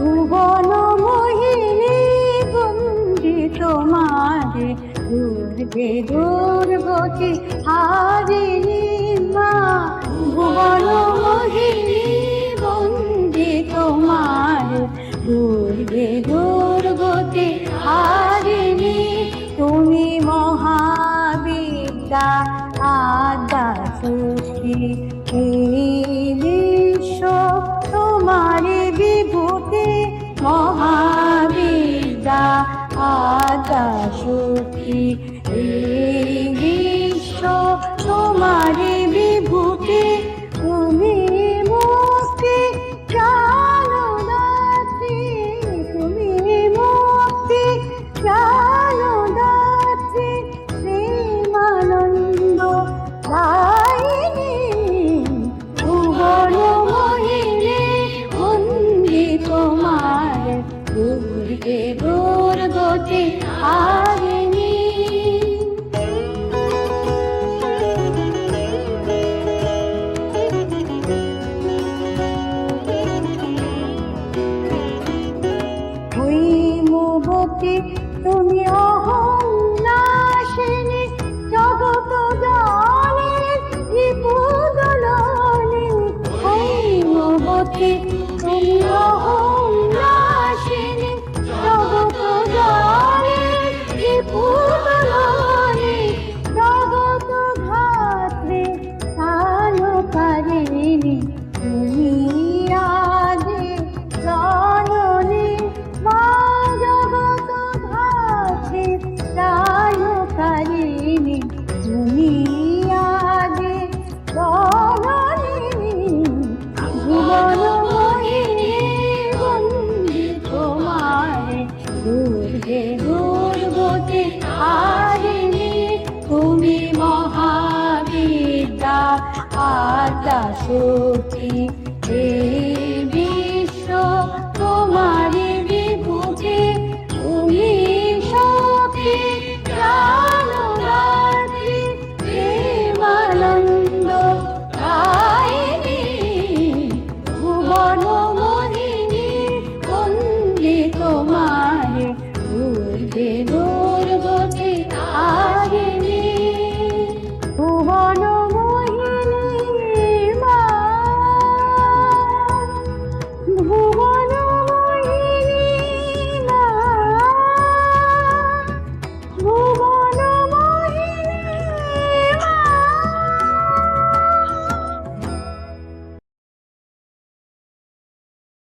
ভুবন মোহিনী গুঞ্জি তোমার দুর্গে দুর্গতি হারিণী মা ভুবন মোহিনী গুঞ্জি তোমার দুর্গে দুর্গতি হারিণী তুমি মহাবিদ্যা আদা সৃষ্টি শক্তি এই দুর্গে ভোর হারিনি হৈমবতী তুমি কালকারিণী তুমি আদি জননী ভুবন মোহিনী বন্দি তোমার দুর্গে They know.